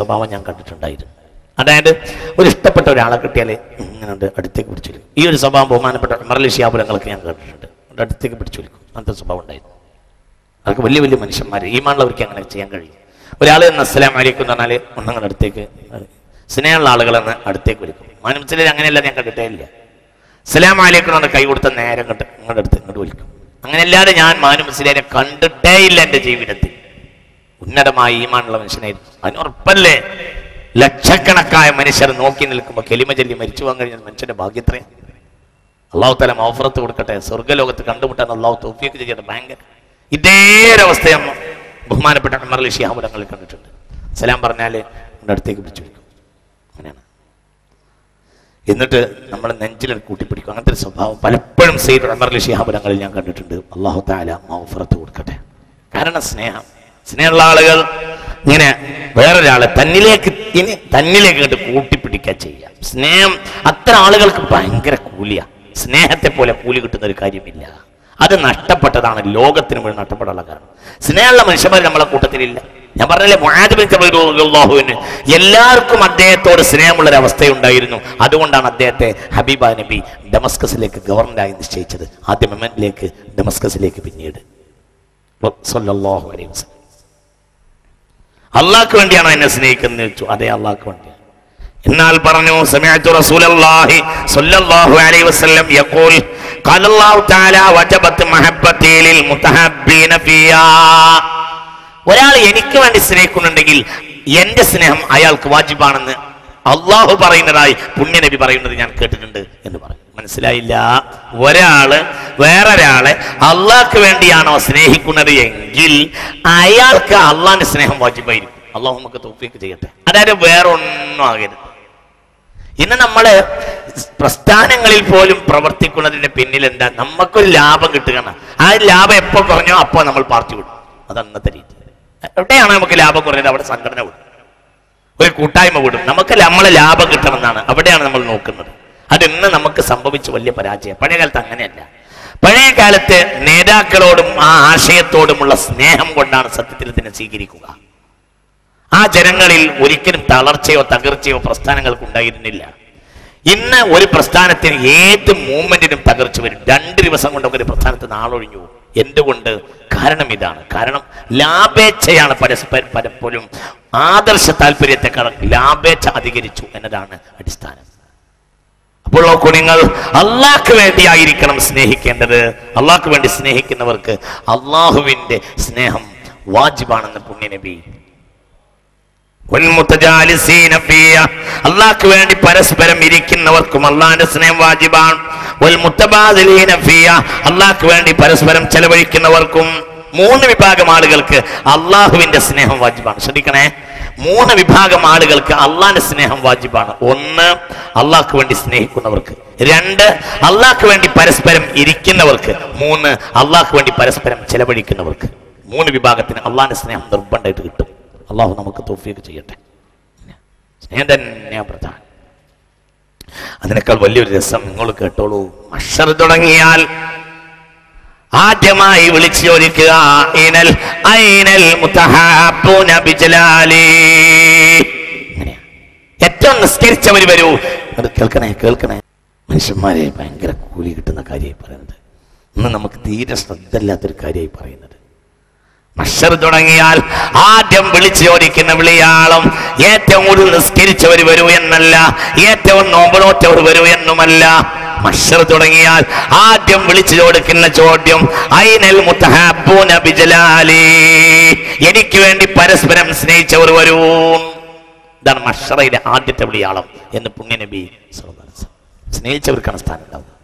സ്വഭാവം ഞാൻ കണ്ടിട്ടുണ്ടായിരുന്നു. അതായത് ഒരു ഇഷ്ടപ്പെട്ട ഒരാളെ കിട്ടിയാൽ ഇങ്ങനെ അടുത്തേക്ക് പിടിച്ചു. ഈ ഒരു സ്വഭാവം ബഹുമാനപ്പെട്ട മറലി ഞാൻ കണ്ടിട്ടുണ്ട്. അടുത്തേക്ക് പിടിച്ചു വലിക്കും. അങ്ങനത്തെ സ്വഭാവം ഉണ്ടായിരുന്നു. അവർക്ക് വലിയ വലിയ മനുഷ്യന്മാർ ഈമാനുള്ളവർക്ക് അങ്ങനെ ചെയ്യാൻ കഴിയും. ഒരാൾ എന്ന് അസ്സലാം വലൈക്കും എന്ന് പറഞ്ഞാൽ ഒന്നങ്ങനെ അടുത്തേക്ക് സ്നേഹമുള്ള ആളുകളെന്ന് അടുത്തേക്ക് വിളിക്കും മാനവത്തിലെ അങ്ങനെയല്ല ഞാൻ കണ്ടിട്ടേ ഇല്ല അസ്സലാം വലൈക്കും എന്ന് കൈ കൊടുത്ത നേരം കണ്ട് ഇങ്ങോട്ട് അടുത്ത് ഇങ്ങോട്ട് വിളിക്കും അങ്ങനെയല്ലാതെ ഞാൻ മാനുമസിലെ കണ്ടിട്ടേ ഇല്ല എന്റെ ജീവിതത്തിൽ. ഉന്നതമായ ഈമാനുള്ള മനുഷ്യനായിരുന്നു അതിനുറപ്പല്ലേ ലക്ഷക്കണക്കായ മനുഷ്യർ നോക്കി നിൽക്കുമ്പോൾ കെലിമ ചൊല്ലി മരിച്ചു പോകാൻ കഴിഞ്ഞ മനുഷ്യന്റെ ഭാഗ്യത്രേ അള്ളാഹു തല ഓഫറത്ത് കൊടുക്കട്ടെ. സ്വർഗലോകത്ത് കണ്ടുമുട്ടാൻ അള്ളാഹു തോഫിയൊക്കെ ചെയ്യട്ടെ. ഭയങ്കര. ഇതേ ഒരവസ്ഥ നമ്മ ബഹുമാനപ്പെട്ട അമർ ഷിയാമുലങ്ങളിൽ കണ്ടിട്ടുണ്ട്. സലാം പറഞ്ഞാൽ നമ്മുടെ അടുത്തേക്ക് പിടിച്ചു വിളിക്കും അങ്ങനെയാണ്. എന്നിട്ട് നമ്മൾ നെഞ്ചിലെ കൂട്ടിപ്പിടിക്കും അങ്ങനത്തെ ഒരു സ്വഭാവം പലപ്പോഴും സെയ്ദ് അമർ ഷിയാമുലങ്ങളിൽ ഞാൻ കണ്ടിട്ടുണ്ട്. അള്ളാഹു താല മൗഫറത്ത് കൊടുക്കട്ടെ. കാരണം സ്നേഹം. സ്നേഹമുള്ള ആളുകൾ ഇങ്ങനെ വേറൊരാളെ തന്നിലേക്ക് ഇനി തന്നിലേക്ക് കണ്ട് കൂട്ടിപ്പിടിക്കുക ചെയ്യാം. സ്നേഹം അത്ര ആളുകൾക്ക് ഭയങ്കര കൂലിയാ. സ്നേഹത്തെ പോലെ കൂലി കിട്ടുന്ന ഒരു കാര്യമില്ല. അത് നഷ്ടപ്പെട്ടതാണ്. ലോകത്തിന് മുഴുവൻ നഷ്ടപ്പെടാനുള്ള കാരണം. സ്നേഹമുള്ള മനുഷ്യന്മാർ നമ്മളെ കൂട്ടത്തിലില്ല. ഞാൻ പറഞ്ഞില്ലേ മുഹാദിബിന് എല്ലാവർക്കും അദ്ദേഹത്തോട് സ്നേഹമുള്ള ഒരു അവസ്ഥയുണ്ടായിരുന്നു. അതുകൊണ്ടാണ് അദ്ദേഹത്തെ ഹബീബ നബി ഡമസ്കസിലേക്ക് ഗവർണറായി നിശ്ചയിച്ചത്. ആദ്യം മെമ്മിലേക്ക് ഡമസ്കസിലേക്ക് പിന്നീട്. സല്ലാഹു അലൈഹി വസല്ലം. അള്ളാഹ്ക്ക് വേണ്ടിയാണോ എന്നെ സ്നേഹിക്കുന്നത് ചോദിച്ചു. അതെ അള്ളാഹ്ക്ക് വേണ്ടിയാണ്. എന്നാൽ പറഞ്ഞു സ്വല്ലല്ലാഹു അലൈഹി വസല്ലം യഖൂൽ തആല വജബത്ത് ലിൽ ഫിയാ ഒരാൾ എനിക്ക് വേണ്ടി സ്നേഹിക്കുന്നുണ്ടെങ്കിൽ എന്റെ സ്നേഹം അയാൾക്ക് വാജിബാണെന്ന് അള്ളാഹു പറയുന്നതായി പുണ്യനബി പറയുന്നത് ഞാൻ കേട്ടിട്ടുണ്ട് എന്ന് പറയും മനസ്സിലായില്ല. ഒരാൾ വേറൊരാളെ അള്ളാഹ്ക്ക് വേണ്ടിയാണോ സ്നേഹിക്കുന്നത് എങ്കിൽ അയാൾക്ക് അള്ളാഹിന്റെ സ്നേഹം വാജിബായിരിക്കും. അള്ളാഹു നമുക്ക് തോപ്പിക്ക് ചെയ്യട്ടെ. അതായത് വേറൊന്നും ആകരുത്. ഇന്ന് നമ്മൾ പ്രസ്ഥാനങ്ങളിൽ പോലും പ്രവർത്തിക്കുന്നതിന്റെ പിന്നിൽ എന്താ? നമുക്കൊരു ലാഭം കിട്ടുകയാണ്. ആ ലാഭം എപ്പോ കുറഞ്ഞോ അപ്പോ നമ്മൾ പാർട്ടി വിടും. അത് അന്നത്തെ രീതി. എവിടെയാണ് നമുക്ക് ലാഭം കുറഞ്ഞത്? അവിടെ സംഘടന വിടും. ഒരു കൂട്ടായ്മ വിടും. നമുക്ക് നമ്മളെ ലാഭം കിട്ടണം എന്നാണ് അവിടെയാണ് നമ്മൾ നോക്കുന്നത്. അത് ഇന്ന് നമുക്ക് സംഭവിച്ച വലിയ പരാജയം. പഴയകാലത്ത് അങ്ങനെയല്ല. പഴയ കാലത്ത് നേതാക്കളോടും ആ ആശയത്തോടുമുള്ള സ്നേഹം കൊണ്ടാണ് സത്യത്തിൽ ഇതിനെ സ്വീകരിക്കുക. ആ ജനങ്ങളിൽ ഒരിക്കലും തളർച്ചയോ തകർച്ചയോ പ്രസ്ഥാനങ്ങൾക്ക് ഉണ്ടായിരുന്നില്ല. ഇന്ന് ഒരു പ്രസ്ഥാനത്തിന് ഏത് മൂവ്മെന്റിനും തകർച്ച വരും. രണ്ട് ദിവസം കൊണ്ടൊക്കെ ഒരു പ്രസ്ഥാനത്ത് നാളൊഴിഞ്ഞു എന്തുകൊണ്ട്? കാരണം ഇതാണ്. കാരണം ലാഭേച്ഛയാണ് പരസ്പരം പലപ്പോഴും ആദർശ താല്പര്യത്തെക്കാൾ ലാഭേച്ഛ അധികരിച്ചു എന്നതാണ് അടിസ്ഥാനം. നോക്കൂ നിങ്ങൾ അള്ളാഹ്ക്ക് വേണ്ടിയായിരിക്കണം സ്നേഹിക്കേണ്ടത്. അള്ളാഹ്ക്ക് വേണ്ടി സ്നേഹിക്കുന്നവർക്ക് അള്ളാഹുവിന്റെ സ്നേഹം വാജിബാണെന്ന് പുണ്യനബി. അള്ളാഹ്ക്ക് വേണ്ടി പരസ്പരം ഇരിക്കുന്നവർക്കും അള്ളാഹിന്റെ സ്നേഹം വാജിബാണ്. അള്ളാഹ്ക്ക് വേണ്ടി പരസ്പരം ചെലവഴിക്കുന്നവർക്കും മൂന്ന് വിഭാഗം ആളുകൾക്ക് അള്ളാഹുവിന്റെ സ്നേഹം വാജിബാണ്. ശ്രദ്ധിക്കണേ. മൂന്ന് വിഭാഗം ആളുകൾക്ക് അള്ളാന്റെ സ്നേഹം വാജിബാണ്. ഒന്ന് അള്ളാഹ്ക്ക് വേണ്ടി സ്നേഹിക്കുന്നവർക്ക്. രണ്ട് അള്ളാഹ്ക്ക് വേണ്ടി പരസ്പരം ഇരിക്കുന്നവർക്ക്. മൂന്ന് അള്ളാഹ്ക്ക് വേണ്ടി പരസ്പരം ചെലവഴിക്കുന്നവർക്ക്. മൂന്ന് വിഭാഗത്തിന് അള്ളാഹിന്റെ സ്നേഹം നിർബന്ധമായിട്ട് കിട്ടും. അള്ളാഹു നമുക്ക് തോഫിയൊക്കെ ചെയ്യട്ടെ. സ്നേഹം തന്നെയാ പ്രധാനം. അതിനേക്കാൾ വലിയൊരു രസം നിങ്ങൾ കേട്ടോളൂ. മഷർ തുടങ്ങിയാൽ ആദ്യമായി വിളിച്ചു ചോദിക്കുക ഇനൽ ഐനൽ മുതഹാബൂന ബിജലാലി. ഏറ്റവും നിസ്കരിച്ചവർ വരൂ. അത് കേൾക്കണേ കേൾക്കണേ. മനുഷ്യന്മാരെ ഭയങ്കര കൂലി കിട്ടുന്ന കാര്യമായി പറയുന്നത്. ഇന്ന് നമുക്ക് തീരെ ശ്രദ്ധയില്ലാത്തൊരു കാര്യമായി പറയുന്നത്. മഷർ തുടങ്ങിയാൽ ആദ്യം വിളിച്ചു ചോദിക്കുന്ന വിളിയാളം ഏറ്റവും കൂടുതൽ നിസ്കരിച്ചവർ വരൂ എന്നല്ല ഏറ്റവും നോമ്പലോറ്റവർ വരൂ എന്നുമല്ല. മഷർ തുടങ്ങിയാൽ ആദ്യം വിളിച്ചു കൊടുക്കുന്ന ചോദ്യം ഐനൽ മുത്തഹാബൂന ബിജലാലി? എനിക്ക് വേണ്ടി പരസ്പരം സ്നേഹിച്ചവർ വരൂ. ഇതാണ് മഷറയിലെ ആദ്യത്തെ വിളിയാളം എന്ന് പുണ്യനബി സ്നേഹിച്ചവർക്കാണ് സ്ഥാനം ഉണ്ടാവുക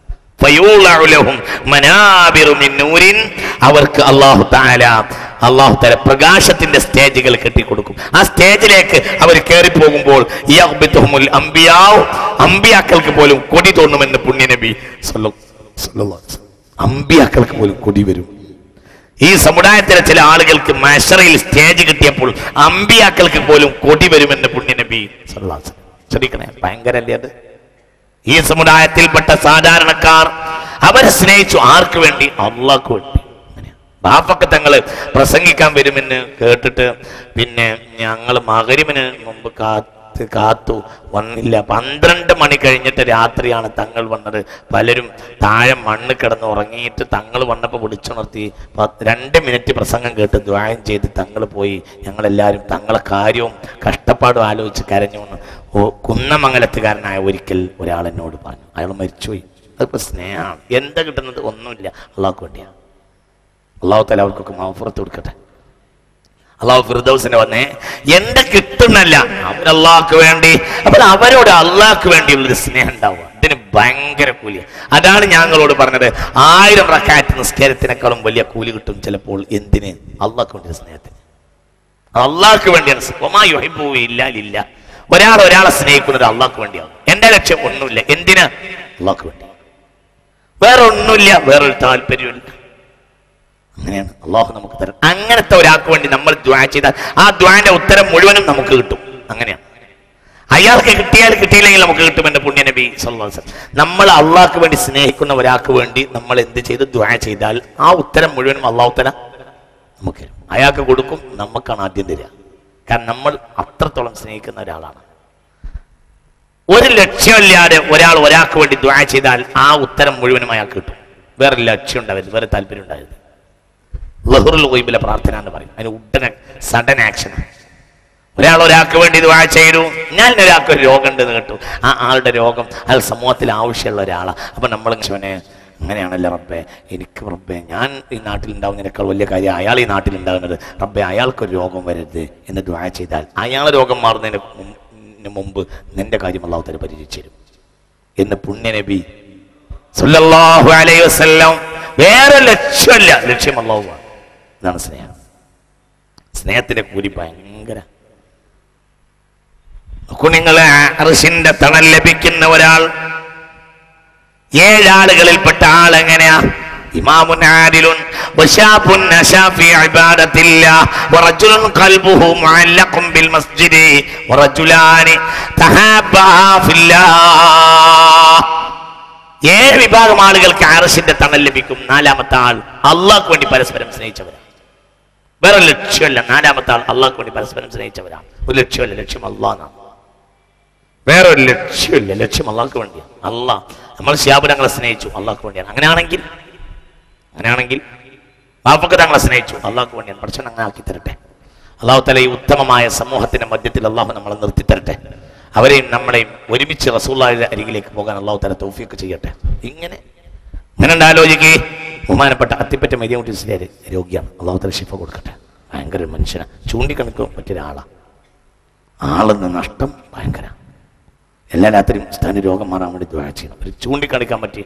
അവർക്ക് അള്ളാഹു താല അള്ളാഹു താല പ്രകാശത്തിന്റെ സ്റ്റേജുകൾ കെട്ടിക്കൊടുക്കും. ആ സ്റ്റേജിലേക്ക് അവർ കയറി പോകുമ്പോൾ അമ്പിയാക്കൾക്ക് പോലും കൊടി തോന്നുമെന്ന് പുണ്യനബി അമ്പിയാക്കൾക്ക് പോലും കൊടി വരും. ഈ സമുദായത്തിലെ ചില ആളുകൾക്ക് മഷറയിൽ സ്റ്റേജ് കിട്ടിയപ്പോൾ അമ്പിയാക്കൾക്ക് പോലും കൊടി വരുമെന്ന് പുണ്യനബി. ശ്രദ്ധിക്കണേ ഭയങ്കരല്ലേ അത്? ഈ സമുദായത്തിൽപ്പെട്ട സാധാരണക്കാർ അവരെ സ്നേഹിച്ചു ആർക്ക് വേണ്ടി? അള്ളാഹ്ക്ക് വേണ്ടി. ബാപ്പൊക്കെ തങ്ങൾ പ്രസംഗിക്കാൻ വരുമെന്ന് കേട്ടിട്ട് പിന്നെ ഞങ്ങൾ മകരിമിന് മുമ്പ് കാത്ത് കാത്തു വന്നില്ല. പന്ത്രണ്ട് മണി കഴിഞ്ഞിട്ട് രാത്രിയാണ് തങ്ങൾ വന്നത്. പലരും താഴെ മണ്ണ് കിടന്ന് ഉറങ്ങിയിട്ട് തങ്ങൾ വന്നപ്പോൾ വിളിച്ചുണർത്തി രണ്ട് മിനിറ്റ് പ്രസംഗം കേട്ട് ദ്വായം ചെയ്ത് തങ്ങൾ പോയി. ഞങ്ങളെല്ലാവരും തങ്ങളെ കാര്യവും കഷ്ടപ്പാടും ആലോചിച്ച് കരഞ്ഞു എന്ന് ഓ കുന്നമംഗലത്തുകാരനായ ഒരിക്കൽ ഒരാൾ എന്നോട് പറഞ്ഞു. അയാൾ മരിച്ചുപോയി. അതിപ്പോൾ സ്നേഹമാണ് എന്താ കിട്ടുന്നത്? ഒന്നുമില്ല. അള്ളാഹുക്ക് വേണ്ടിയാണ് അള്ളാഹു തല അവർക്കൊക്കെ മാഫുറത്ത് കൊടുക്കട്ടെ. അള്ളാഹു ഫിർദൗസിന് വന്നേ എന്റെ കിട്ടുന്നല്ല? അവരല്ലാക്ക് വേണ്ടി. അപ്പോൾ അവരോട് അള്ളാഹ്ക്ക് വേണ്ടിയുള്ളൊരു സ്നേഹം ഉണ്ടാവുക. ഇതിന് ഭയങ്കര കൂലി അതാണ് ഞങ്ങളോട് പറഞ്ഞത്. ആയിരം റക്കാറ്റ് നിസ്കാരത്തിനേക്കാളും വലിയ കൂലി കിട്ടും ചിലപ്പോൾ എന്തിന്? അള്ളാഹ്ക്ക് വേണ്ടി സ്നേഹത്തിന്. അള്ളാഹ്ക്ക് വേണ്ടിയാണ്. ഇല്ല ഒരാൾ ഒരാളെ സ്നേഹിക്കുന്നത് അള്ളാഹ്ക്ക് വേണ്ടിയാണ്. എന്റെ ലക്ഷ്യം ഒന്നുമില്ല. എന്തിനാ? അള്ളാഹ്ക്ക് വേണ്ടി. വേറെ ഒന്നുമില്ല. വേറൊരു താല്പര്യമില്ല അങ്ങനെയാണ് അള്ളാഹു നമുക്ക് തരാം അങ്ങനത്തെ ഒരാൾക്ക് വേണ്ടി നമ്മൾ ദ്വാ ചെയ്താൽ ആ ദ്വാന്റെ ഉത്തരം മുഴുവനും നമുക്ക് കിട്ടും. അങ്ങനെയാണ്. അയാൾക്ക് കിട്ടിയാൽ കിട്ടിയില്ലെങ്കിൽ നമുക്ക് കിട്ടും എന്റെ പുണ്യ നബി സല്ലാസ്. നമ്മൾ അള്ളാഹ്ക്ക് വേണ്ടി സ്നേഹിക്കുന്ന ഒരാൾക്ക് വേണ്ടി നമ്മൾ എന്ത് ചെയ്ത് ദ്വാ ചെയ്താൽ ആ ഉത്തരം മുഴുവനും അള്ളാഹു തല നമുക്ക് തരും. അയാൾക്ക് കൊടുക്കും. നമുക്കാണ് ആദ്യം തരിക. കാരണം നമ്മൾ അത്രത്തോളം സ്നേഹിക്കുന്ന ഒരാളാണ്. ഒരു ലക്ഷ്യമില്ലാതെ ഒരാൾ ഒരാൾക്ക് വേണ്ടി ദ്വാ ചെയ്താൽ ആ ഉത്തരം മുഴുവനും അയാൾക്ക് കിട്ടും. വേറെ ലക്ഷ്യം ഉണ്ടാവരുത് വേറെ താല്പര്യം ഉണ്ടാവരുത് ലഹുറുൽ ഗോയിബിലെ പ്രാർത്ഥന എന്ന് പറയും. അതിന് ഉടനെ സഡൻ ആക്ഷൻ ഒരാൾ ഒരാൾക്ക് വേണ്ടി ദ്വാ ചെയ്തു. ഞാൻ ഒരാൾക്ക് ഒരു രോഗം ഉണ്ടെന്ന് കേട്ടു. ആ ആളുടെ രോഗം അയാൾ സമൂഹത്തിൽ ആവശ്യമുള്ള ഒരാളാണ് അപ്പം നമ്മൾ ശിവനെ അങ്ങനെയാണല്ലോ റബ്ബെ? എനിക്ക് റബ്ബെ ഞാൻ ഈ നാട്ടിൽ ഉണ്ടാവുന്നതിനേക്കാൾ വലിയ കാര്യം അയാൾ ഈ നാട്ടിൽ ഉണ്ടാകുന്നത് റബ്ബെ അയാൾക്കൊരു രോഗം വരരുത് എന്ന് ദ്വാ ചെയ്താൽ അയാളെ രോഗം മാറുന്നതിന് മുമ്പ് നിന്റെ കാര്യം അള്ളാഹു തല പരിചയിച്ചു തരും. എന്ന് പുണ്യനബി സല്ലല്ലാഹു അലൈഹി വസല്ലം വേറെ ലക്ഷ്യമല്ല. ലക്ഷ്യം അള്ളാഹുവാണ് ഇതാണ് സ്നേഹം. സ്നേഹത്തിന്റെ കൂലി ഭയങ്കര. നോക്കൂ നിങ്ങളെ അറിശിന്റെ തണൽ ലഭിക്കുന്ന ഒരാൾ ഏഴാളുകളിൽപ്പെട്ട ആൾ എങ്ങനെയാ ഇമാമുൻ ആദിലുൻ വറജുലുൻ ഖൽബുഹു ബിൽ മസ്ജിദി വറജുലാനി ഫില്ലാഹ്. വിഭാഗം ആളുകൾക്ക് ആറസിന്റെ തണൽ ലഭിക്കും. നാലാമത്തെ ആൾ അള്ളാഹ്ക്ക് വേണ്ടി പരസ്പരം സ്നേഹിച്ചവരാണ് വേറെ ലക്ഷ്യമല്ല നാലാമത്തെ ആൾ അള്ളാഹ്ക്ക് വേണ്ടി പരസ്പരം സ്നേഹിച്ചവരാണ് ഒരു ലക്ഷ്യമല്ല ലക്ഷ്യം അള്ളാഹാണ് വേറെ ഒരു ലക്ഷ്യമില്ല. ലക്ഷ്യം അള്ളാഹ്ക്ക് വേണ്ടിയാണ് അള്ളാഹ് നമ്മൾ ശിയാബുരങ്ങളെ സ്നേഹിച്ചു. അള്ളാഹ്ക്ക് വേണ്ടിയാണ്. അങ്ങനെയാണെങ്കിൽ അങ്ങനെയാണെങ്കിൽ ബാപ്പക്ക് തങ്ങളെ സ്നേഹിച്ചു. അള്ളാഹ്ക്ക് വേണ്ടിയാണ്. പ്രശ്നം അങ്ങനെ ആക്കി തരട്ടെ. അള്ളാഹു തല ഈ ഉത്തമമായ സമൂഹത്തിന്റെ മധ്യത്തിൽ അള്ളാഹു നമ്മളെ നിർത്തി തരട്ടെ. അവരെയും നമ്മളെയും ഒരുമിച്ച് റസൂള്ളാഹിന്റെ അരികിലേക്ക് പോകാൻ അള്ളാഹു തല തൗഫീക്ക് ചെയ്യട്ടെ. ഇങ്ങനെ. ഇങ്ങനെ ആലോചിക്കേ. ബഹുമാനപ്പെട്ട അത്തിപ്പറ്റ മരിയമുട്ടി സിലേര് രോഗിയാണ്. അള്ളാഹു തല ശിഫ കൊടുക്കട്ടെ. ഭയങ്കര മനുഷ്യനാണ് ചൂണ്ടിക്കണക്കും മറ്റൊരാളാണ് ആളെന്ന് നഷ്ടം ഭയങ്കര. എല്ലാ രാത്രിയും സ്ഥാന രോഗം മാറാൻ വേണ്ടി ദ്വാ ചെയ്യണം. ഒരു ചൂണ്ടിക്കാണിക്കാൻ പറ്റി.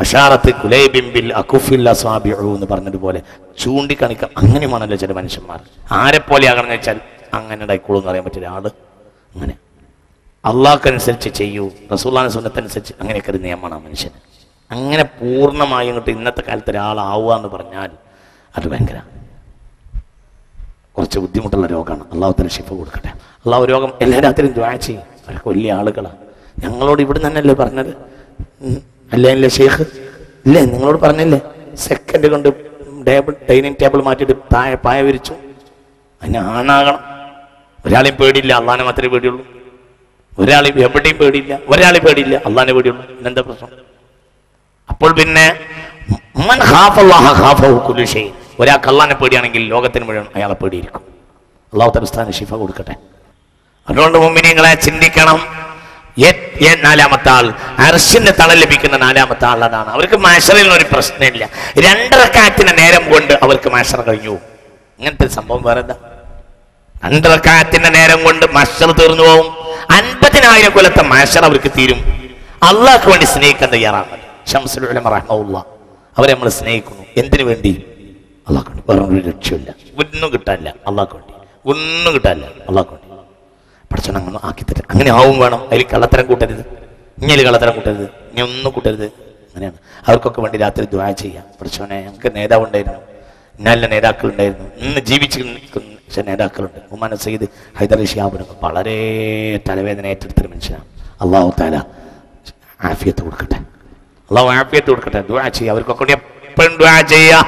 അഷാറത്ത് കുലൈബിംബിൽ അക്കുഫിൽ അസ്വാബിഉ എന്ന് പറഞ്ഞതുപോലെ ചൂണ്ടിക്കാണിക്കാൻ അങ്ങനെയുമാണല്ലോ ചില മനുഷ്യന്മാർ. ആരെ എന്ന് വെച്ചാൽ അങ്ങനെ ഉണ്ടായിക്കോളൂ എന്ന് പറയാൻ പറ്റിയ ആൾ അങ്ങനെ. അള്ളാഹ്ക്കനുസരിച്ച് ചെയ്യൂ. റസൂല്ലാൻ സുന്നത്തനുസരിച്ച് അങ്ങനെയൊക്കെ ഒരു നിയമമാണ് ആ മനുഷ്യന്. അങ്ങനെ പൂർണമായി ഇങ്ങോട്ട് ഇന്നത്തെ കാലത്ത് ഒരാളാവുക എന്ന് പറഞ്ഞാൽ അത് ഭയങ്കര കുറച്ച് ബുദ്ധിമുട്ടുള്ള രോഗമാണ്. അള്ളാഹു തന്നെ ഷിഫ കൊടുക്കട്ടെ. അള്ളാഹു രോഗം എല്ലാ രാത്രിയും ദ്വാ ചെയ്യും. അവരൊക്കെ വലിയ ആളുകളാണ് ഞങ്ങളോട് ഇവിടെ തന്നെയല്ലേ പറഞ്ഞത്. അല്ലേ അല്ലേ ഷെയ്ഖ് ഇല്ലേ നിങ്ങളോട് പറഞ്ഞില്ലേ? സെക്കൻഡ് കൊണ്ട് ടേബിൾ ഡൈനിങ് ടേബിൾ മാറ്റിയിട്ട് പായ പായ വിരിച്ചു. അതിന് ആണാകണം. ഒരാളെയും പേടിയില്ല അള്ളാനെ മാത്രമേ പേടിയുള്ളൂ. ഒരാളെയും എവിടെയും പേടിയില്ല ഒരാളെ പേടിയില്ല അള്ളാനെ പേടിയുള്ളൂ. എന്താ പ്രശ്നം? അപ്പോൾ പിന്നെ ഒരാൾക്ക് അള്ളാനെ പേടിയാണെങ്കിൽ ലോകത്തിന് മുഴുവൻ അയാളെ പേടിയിരിക്കും അള്ളാഹു തലസ്ഥാന ഷിഫ കൊടുക്കട്ടെ. അതുകൊണ്ട് മുമ്പിനെ ചിന്തിക്കണം. നാലാമത്തെ ആൾ. അർശിന്റെ തള ലഭിക്കുന്ന നാലാമത്തെ ആൾ അതാണ് അവർക്ക് മാഷറിൽ ഒരു പ്രശ്നമില്ല. രണ്ടരക്കാറ്റിന് നേരം കൊണ്ട് അവർക്ക് മാഷർ കഴിഞ്ഞു. ഇങ്ങനത്തെ സംഭവം വേറെ എന്താ രണ്ടരക്കാറ്റിന്റെ നേരം കൊണ്ട് മാഷർ തീർന്നു പോകും അൻപതിനായിരം കൊല്ലത്തെ മാഷർ അവർക്ക് തീരും. അള്ളാഹ്ക്ക് വേണ്ടി സ്നേഹിക്കാൻ തയ്യാറാണ്. റഹ്മുള്ള അവരെ നമ്മൾ സ്നേഹിക്കുന്നു. എന്തിനു വേണ്ടി? അള്ളാഹ് വേറെ ഒരു ലക്ഷ്യമില്ല ഒന്നും കിട്ടാനില്ല. അള്ളാഹ് വേണ്ടി. ഒന്നും കിട്ടാനില്ല. അള്ളാഹ് വേണ്ടി. പഠിച്ചോണം ആക്കി തരും അങ്ങനെ ആവും വേണം. അതിൽ കള്ളത്തരം കൂട്ടരുത്. ഇങ്ങനെ കള്ളത്തരം കൂട്ടരുത്. ഇനി ഒന്നും കൂട്ടരുത്. അങ്ങനെയാണ്. അവർക്കൊക്കെ വേണ്ടി രാത്രി ദ്വാ ചെയ്യാം. പഠിച്ചോനെ ഞങ്ങൾക്ക് നേതാവ് ഉണ്ടായിരുന്നു നല്ല നേതാക്കൾ ഉണ്ടായിരുന്നു ഇന്ന് ജീവിച്ച് നിൽക്കുന്ന നേതാക്കളുണ്ട്. ഉമ്മാന സയ്യിദ് ഹൈദർ ഷിയാബിനൊക്കെ വളരെ തലവേദന ഏറ്റെടുത്തൊരു മനുഷ്യനാണ്. അള്ളാഹു താല ആഫിയത്ത് കൊടുക്കട്ടെ. അള്ളാഹു ആഫിയത്ത് കൊടുക്കട്ടെ. ദ്വാ ചെയ്യുക അവർക്കൊക്കെ എപ്പോഴും ദ്വാ ചെയ്യാ.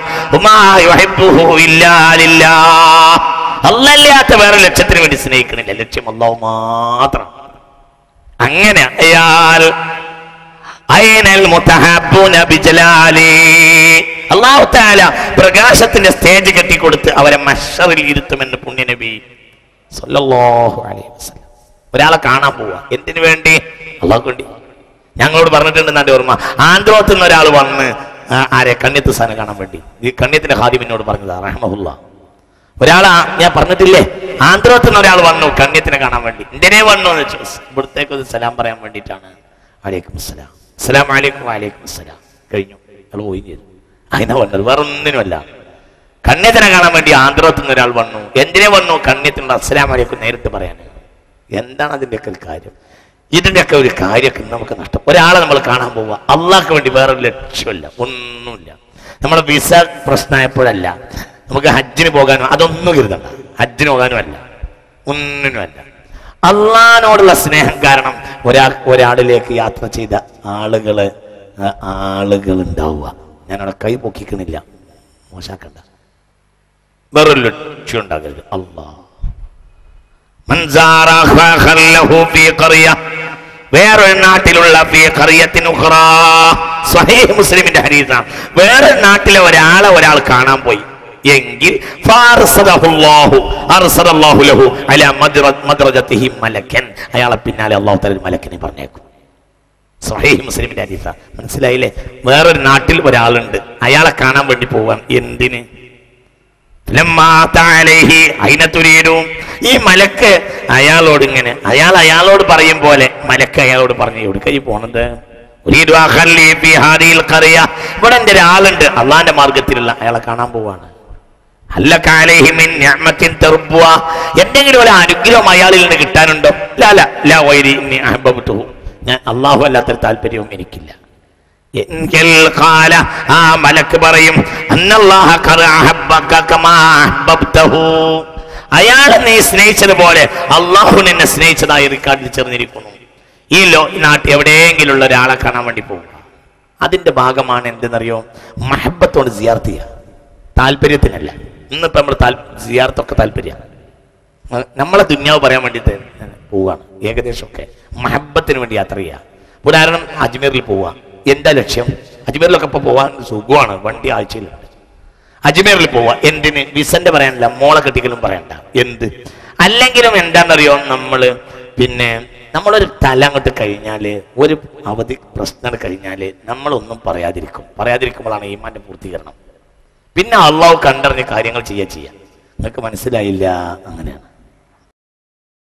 അല്ലല്ലാത്ത വേറെ ലക്ഷ്യത്തിന് വേണ്ടി സ്നേഹിക്കണില്ല. ലക്ഷ്യം അല്ലാഹു മാത്രം. അങ്ങനെ അയാൾ അയനൽ അള്ളാഹു തആല പ്രകാശത്തിന്റെ സ്റ്റേജ് കെട്ടിക്കൊടുത്ത് അവരെ മഷറിൽ ഇരുത്തുമെന്ന് പുണ്യനബി സല്ലല്ലാഹു അലൈഹി വസല്ലം. ഒരാളെ കാണാൻ പോവാ. എന്തിനു വേണ്ടി? അള്ളാഹു വേണ്ടി. ഞങ്ങളോട് പറഞ്ഞിട്ടുണ്ട് എന്നാണ്ട് ഓർമ്മ. ആന്ധ്രോത്തിൽ നിന്ന് ഒരാൾ വന്ന് ആരെ കണ്യത്ത് സാധനം കാണാൻ വേണ്ടി. ഈ കണ്ണിത്തിന്റെ ഹാദിമിനോട് പറഞ്ഞതാ റഹ്മഹുല്ല. ഒരാളാ ഞാൻ പറഞ്ഞിട്ടില്ലേ? ആന്ധ്രത്തിൽ നിന്ന് ഒരാൾ വന്നു കണ്യത്തിനെ കാണാൻ വേണ്ടി. എന്തിനെ വന്നു എന്ന് ഇവിടത്തേക്ക് ഒരു സലാം പറയാൻ വേണ്ടിയിട്ടാണ്. വലൈക്കും അസ്സലാം. വലൈക്കും വലൈക്കും അസ്സലാം. കഴിഞ്ഞു. അയാൾ പോയി ചെയ്തു അതിനാ വന്നത്. വേറെ ഒന്നിനുമല്ല കണ്യത്തിനെ കാണാൻ വേണ്ടി ആന്ധ്രത്തിൽ നിന്ന് ഒരാൾ വന്നു. എന്തിനെ വന്നു? കണ്യത്തിനുള്ള അസ്സലാം വലൈക്കും നേരിട്ട് പറയാൻ. എന്താണ് അതിന്റെയൊക്കെ ഒരു കാര്യം? ഇതിന്റെയൊക്കെ ഒരു കാര്യമൊക്കെ നമുക്ക് നഷ്ടം. ഒരാളെ നമ്മൾ കാണാൻ പോവുക. അള്ളാഹ്ക്ക് വേണ്ടി വേറൊരു ലക്ഷ്യമില്ല. ഒന്നുമില്ല. നമ്മുടെ വിസ പ്രശ്നമായപ്പോഴല്ല. നമുക്ക് ഹജ്ജിന് പോകാനോ അതൊന്നും കരുതണ്ട. ഹജ്ജിന് പോകാനും അല്ല ഒന്നിനും അല്ല അള്ളഹാനോടുള്ള സ്നേഹം കാരണം ഒരാ ഒരാളിലേക്ക് യാത്ര ചെയ്ത ആളുകൾ ആളുകൾ ഉണ്ടാവുക ഞാനവിടെ കൈ പൊക്കിക്കുന്നില്ല മോശാക്കണ്ട. വേറൊരു ലക്ഷ്യം ഉണ്ടാകരുത് അള്ളാഹ് വേറൊരു നാട്ടിലുള്ള മുസ്ലിമിന്റെ ഹരീസാണ്. വേറൊരു നാട്ടിലെ ഒരാളെ ഒരാൾ കാണാൻ പോയി. എങ്കിൽ അയാളെ പിന്നാലെ അള്ളാഹു ഒരു മലക്കിനെ പറഞ്ഞേക്കും. സ്വഹീഹ് മുസ്ലിമിന്റെ അരീസ മനസ്സിലായില്ലേ? വേറൊരു നാട്ടിൽ ഒരാളുണ്ട്. അയാളെ കാണാൻ വേണ്ടി പോവാൻ എന്തിന്. ഈ മലക്ക് അയാളോട് ഇങ്ങനെ അയാൾ അയാളോട് പറയും പോലെ മലക്ക് അയാളോട് പറഞ്ഞു എവിടേക്കായി പോണത്. ഇവിടെ എന്റെ ഒരാളുണ്ട്. അള്ളാന്റെ മാർഗത്തിലുള്ള അയാളെ കാണാൻ പോവാണ്. എന്തെങ്കിലും ഒരു അനുഗ്രഹം അയാളിൽ നിന്ന് കിട്ടാനുണ്ടോ? ഞാൻ അള്ളാഹു അല്ലാത്തൊരു താല്പര്യവും എനിക്കില്ല. എങ്കിൽ ഖാല ആ മലക്ക് പറയും അയാളെ നീ സ്നേഹിച്ചതുപോലെ അള്ളാഹു നിന്നെ സ്നേഹിച്ചതായി റിക്കാർഡിൽ ചേർന്നിരിക്കുന്നു ഈ ലോ നാട്ടിൽ എവിടെയെങ്കിലും ഉള്ള ഒരാളെ കാണാൻ വേണ്ടി പോകുക അതിന്റെ ഭാഗമാണ് എന്തെന്നറിയോ? മഹബത്തോട് ജിയാർത്തിയ താല്പര്യത്തിനല്ല. ഇന്നിപ്പോ നമ്മൾ താൽ സിയാർത്തൊക്കെ താല്പര്യമാണ് നമ്മളെ ദുന്യാവ് പറയാൻ വേണ്ടിയിട്ട് പോവുകയാണ് ഏകദേശമൊക്കെ മഹബത്തിന് വേണ്ടി യാത്ര ചെയ്യുക ഉദാഹരണം അജ്മീറിൽ പോവുക എന്താ ലക്ഷ്യം? അജ്മീറിലൊക്കെ ഇപ്പോൾ പോവാൻ സുഖമാണ്. വണ്ടി ആഴ്ചയിലുണ്ട്. അജ്മീറിൽ പോവുക എന്തിന്? വിസന്റെ പറയാനില്ല. മോളെ കെട്ടിക്കലും പറയണ്ട. എന്ത്? അല്ലെങ്കിലും എന്താണെന്നറിയോ നമ്മൾ പിന്നെ നമ്മളൊരു തല അങ്ങോട്ട് കഴിഞ്ഞാൽ ഒരു അവധി പ്രശ്നം കഴിഞ്ഞാൽ നമ്മളൊന്നും പറയാതിരിക്കും. പറയാതിരിക്കുമ്പോഴാണ് ഈമാന്റെ പൂർത്തീകരണം. പിന്നെ അള്ളാഹു കണ്ടറിഞ്ഞ് കാര്യങ്ങൾ ചെയ്യുക ചെയ്യാം. നിങ്ങൾക്ക് മനസ്സിലായില്ല? അങ്ങനെയാണ്.